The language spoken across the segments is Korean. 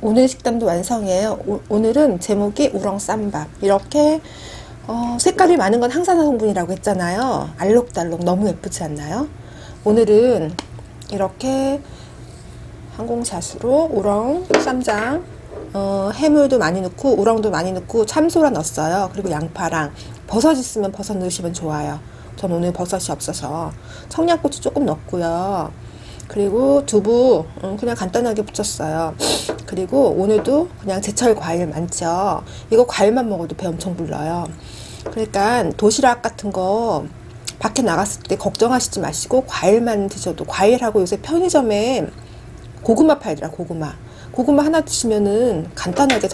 오늘 식단도 완성이에요. 오, 오늘은 제목이 우렁 쌈밥. 이렇게 어, 색깔이 많은 건 항산화 성분이라고 했잖아요. 알록달록 너무 예쁘지 않나요? 오늘은 이렇게 항공샷으로 우렁, 쌈장, 어, 해물도 많이 넣고 우렁도 많이 넣고 참소라 넣었어요. 그리고 양파랑 버섯 있으면 버섯 넣으시면 좋아요. 전 오늘 버섯이 없어서 청양고추 조금 넣고요. 그리고 두부 음, 그냥 간단하게 붙였어요. 그리고 오늘도 그냥 제철 과일 많죠. 이거 과일만 먹어도 배 엄청 불러요. 그러니까 도시락 같은 거 밖에 나갔을 때 걱정하시지 마시고 과일만 드셔도 과일하고 요새 편의점에 고구마 팔더라 고구마. 고구마 하나 드시면은 간단하게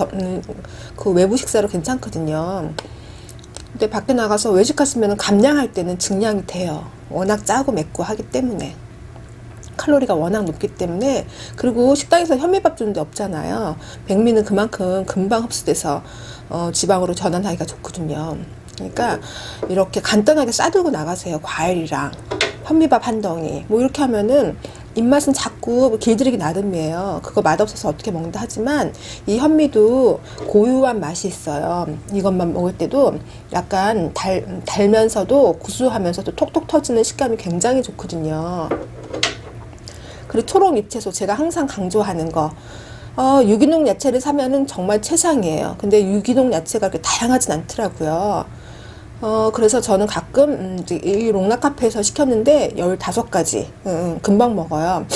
그 외부 식사로 괜찮거든요. 근데 밖에 나가서 외식하시면은 감량할 때는 증량이 돼요. 워낙 짜고 맵고 하기 때문에. 칼로리가 워낙 높기 때문에 그리고 식당에서 현미밥 주는 데 없잖아요. 백미는 그만큼 금방 흡수돼서 어, 지방으로 전환하기가 좋거든요. 그러니까 이렇게 간단하게 싸들고 나가세요. 과일이랑 현미밥 한 덩이 뭐 이렇게 하면은 입맛은 자꾸 길들이기 나름이에요. 그거 맛없어서 어떻게 먹는다 하지만 이 현미도 고유한 맛이 있어요. 이것만 먹을 때도 약간 달, 달면서도 구수하면서도 톡톡 터지는 식감이 굉장히 좋거든요. 그리고 초록 잎채소 제가 항상 강조하는 거. 어, 유기농 야채를 사면은 정말 최상이에요. 근데 유기농 야채가 그렇게 다양하진 않더라고요. 어, 그래서 저는 가끔, 음, 이 롱락 카페에서 시켰는데 15가지, 음, 금방 먹어요.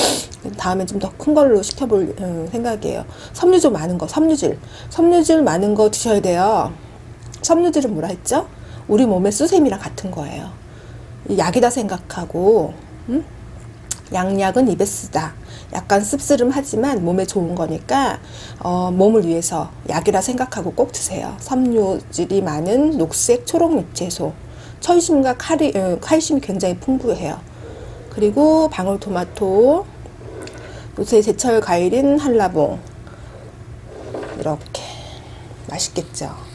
다음에 좀 더 큰 걸로 시켜볼 음, 생각이에요. 섬유질 많은 거, 섬유질. 섬유질 많은 거 드셔야 돼요. 섬유질은 뭐라 했죠? 우리 몸의 수세미랑 같은 거예요. 이 약이다 생각하고, 음? 양약은 입에 쓰다. 약간 씁쓸음하지만 몸에 좋은 거니까 어, 몸을 위해서 약이라 생각하고 꼭 드세요. 섬유질이 많은 녹색 초록 잎채소, 철심과 칼이, 어, 칼슘이 굉장히 풍부해요. 그리고 방울토마토, 요새 제철 과일인 한라봉 이렇게 맛있겠죠.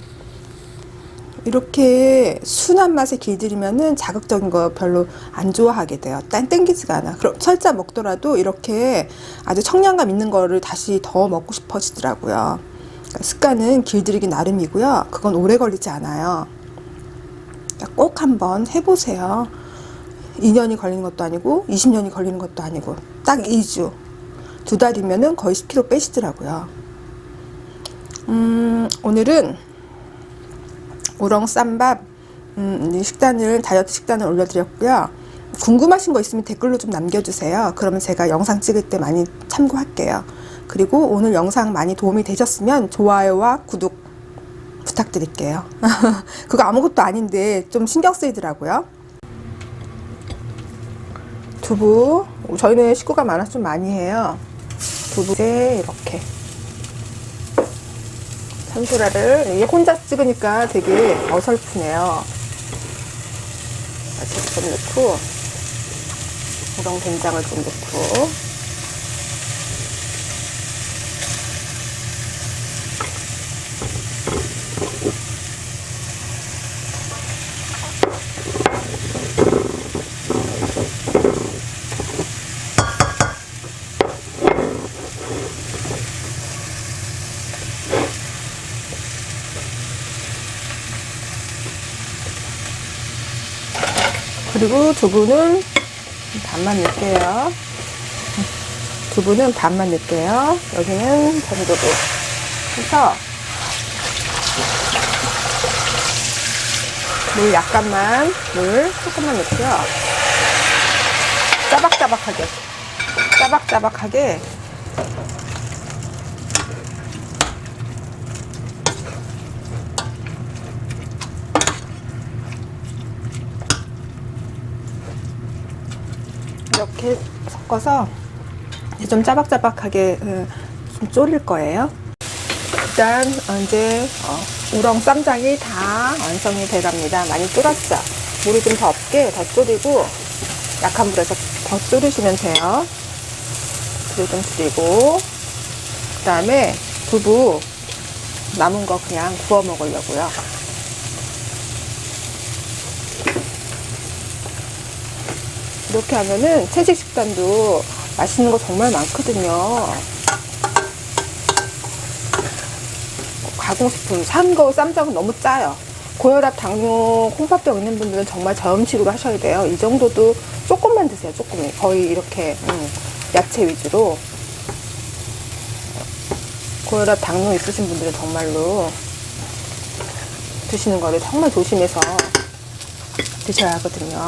이렇게 순한 맛에 길들이면은 자극적인 거 별로 안 좋아하게 돼요. 딴 땡기지가 않아. 그럼 설사 먹더라도 이렇게 아주 청량감 있는 거를 다시 더 먹고 싶어지더라고요. 그러니까 습관은 길들이기 나름이고요. 그건 오래 걸리지 않아요. 그러니까 꼭 한번 해보세요. 2년이 걸리는 것도 아니고 20년이 걸리는 것도 아니고 딱 2주. 두 달이면은 거의 10kg 빼시더라고요. 음, 오늘은 우렁 쌈밥 음, 이 식단을 다이어트 식단을 올려드렸고요. 궁금하신 거 있으면 댓글로 좀 남겨주세요. 그러면 제가 영상 찍을 때 많이 참고할게요. 그리고 오늘 영상 많이 도움이 되셨으면 좋아요와 구독 부탁드릴게요. 그거 아무것도 아닌데 좀 신경 쓰이더라고요. 두부 저희는 식구가 많아서 좀 많이 해요. 두부에 이렇게 참소라를 이게 혼자 찍으니까 되게 어설프네요. 야채 좀 넣고 우렁 된장을 좀 넣고 그리고 두부는 반만 넣을게요. 두부는 반만 넣을게요. 여기는 전두부. 해서 물 약간만, 물 조금만 넣고요. 짜박짜박하게, 짜박짜박하게 이렇게 섞어서 좀 짜박짜박하게 어, 좀 졸일 거예요. 일단 이제 어, 우렁 쌈장이 다 완성이 돼갑니다. 많이 졸았죠. 물이 좀 더 없게 더 졸이고 약한 불에서 더 졸이시면 돼요. 불을 좀 줄이고 그 다음에 두부 남은 거 그냥 구워 먹으려고요. 이렇게 하면은 채식 식단도 맛있는 거 정말 많거든요. 가공식품 산 거 쌈장은 너무 짜요. 고혈압, 당뇨, 콩팥병 있는 분들은 정말 저염식으로 하셔야 돼요. 이 정도도 조금만 드세요. 조금 거의 이렇게 음, 야채 위주로 고혈압, 당뇨 있으신 분들은 정말로 드시는 거를 정말 조심해서 드셔야 하거든요.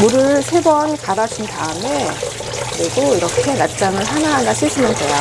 물을 세 번 갈아준 다음에 그리고 이렇게 낮장을 하나하나 쓰시면 돼요.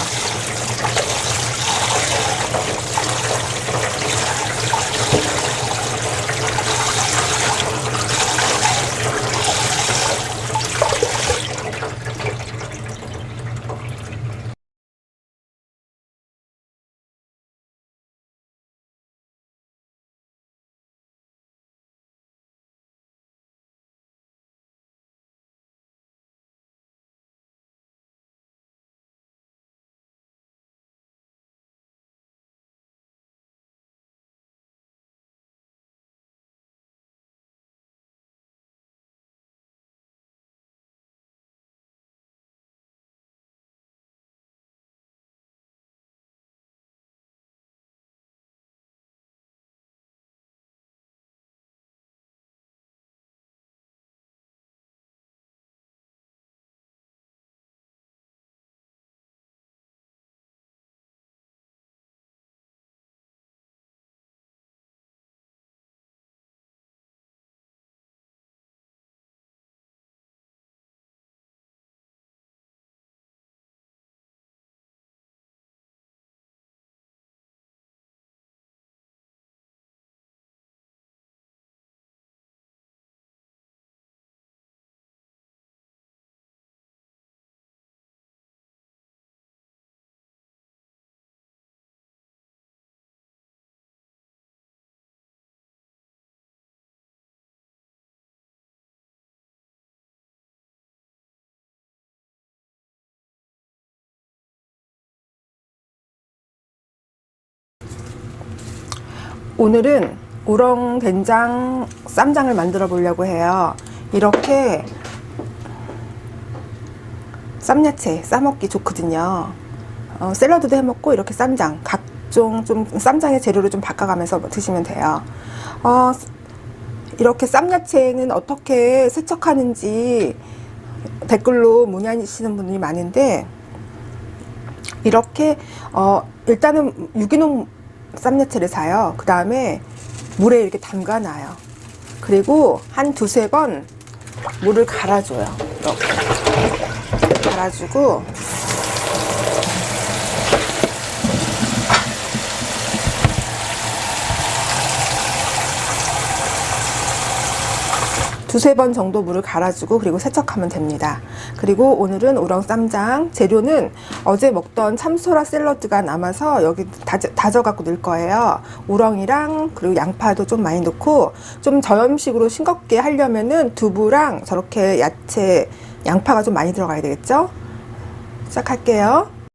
오늘은 우렁 된장 쌈장을 만들어 보려고 해요. 이렇게 쌈야채 싸먹기 좋거든요. 어, 샐러드도 해먹고 이렇게 쌈장 각종 좀 쌈장의 재료를 좀 바꿔가면서 드시면 돼요. 어, 이렇게 쌈야채는 어떻게 세척하는지 댓글로 문의하시는 분들이 많은데 이렇게 어 일단은 유기농 쌈야채를 사요. 그 다음에 물에 이렇게 담가 놔요. 그리고 한 두세 번 물을 갈아줘요. 이렇게 갈아주고 두세 번 정도 물을 갈아주고 그리고 세척하면 됩니다. 그리고 오늘은 우렁 쌈장 재료는 어제 먹던 참소라 샐러드가 남아서 여기 다져, 다져갖고 넣을 거예요. 우렁이랑 그리고 양파도 좀 많이 넣고 좀 저염식으로 싱겁게 하려면은 두부랑 저렇게 야채 양파가 좀 많이 들어가야 되겠죠? 시작할게요.